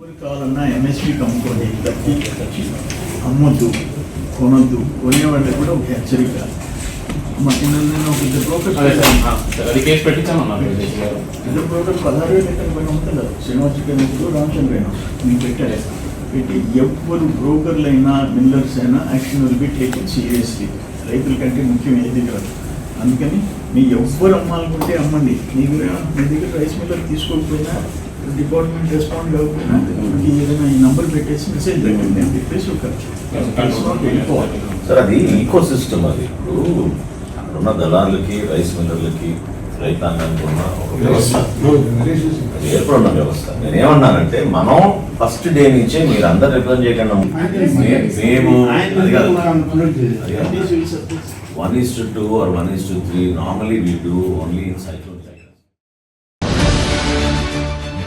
ఎవరు కావాలన్నా ఎంఎస్పీకి అమ్ముకోండి తగ్గి అమ్మొద్దు కొనొద్దు కొనేవాళ్ళకి కూడా ఒక హెచ్చరిక. మా నేను ఒక ఇద్దరు బ్రోకర్ అదే కేసు ఇద్దరు బ్రోకర్ పదహారు వేలు ఎక్కడ పోయినా ఉంటుందా శ్రీనివాస్ చికెన్ రామచంద్ర అయినా నేను పెట్టాను పెట్టి ఎవ్వరు బ్రోకర్లైనా మిల్లర్స్ అయినా action will be taken seriously రైతుల కంటే ముఖ్యం ఏది కాదు. అందుకని మీ ఎవ్వరు అమ్మాలనుకుంటే అమ్మండి. మీ దగ్గర మీ దగ్గర రైస్ మిల్లర్ తీసుకోకపోయినా డిపార్ట్మెంట్ రెస్పాండ్ ఈ ఏదైనా ఈ నంబర్ పెట్టేసి మెసేజ్ పెట్టండి అని చెప్పేసి ఒక సార్ అది ఈకో సిస్టమ్ అది. ఇప్పుడు అక్కడున్న దళారులకి రైస్ మిల్లర్లకి రైతాంగానికి ఉన్న ఒక వ్యవస్థ. అది ఏర్పడిన వ్యవస్థ. నేనేమన్నానంటే మనం ఫస్ట్ డే నుంచే మీరు అందరు రిప్రజెంట్ చేయకుండా. మేము అది కాదు. One is to two or one is to three normally we do only in cyclone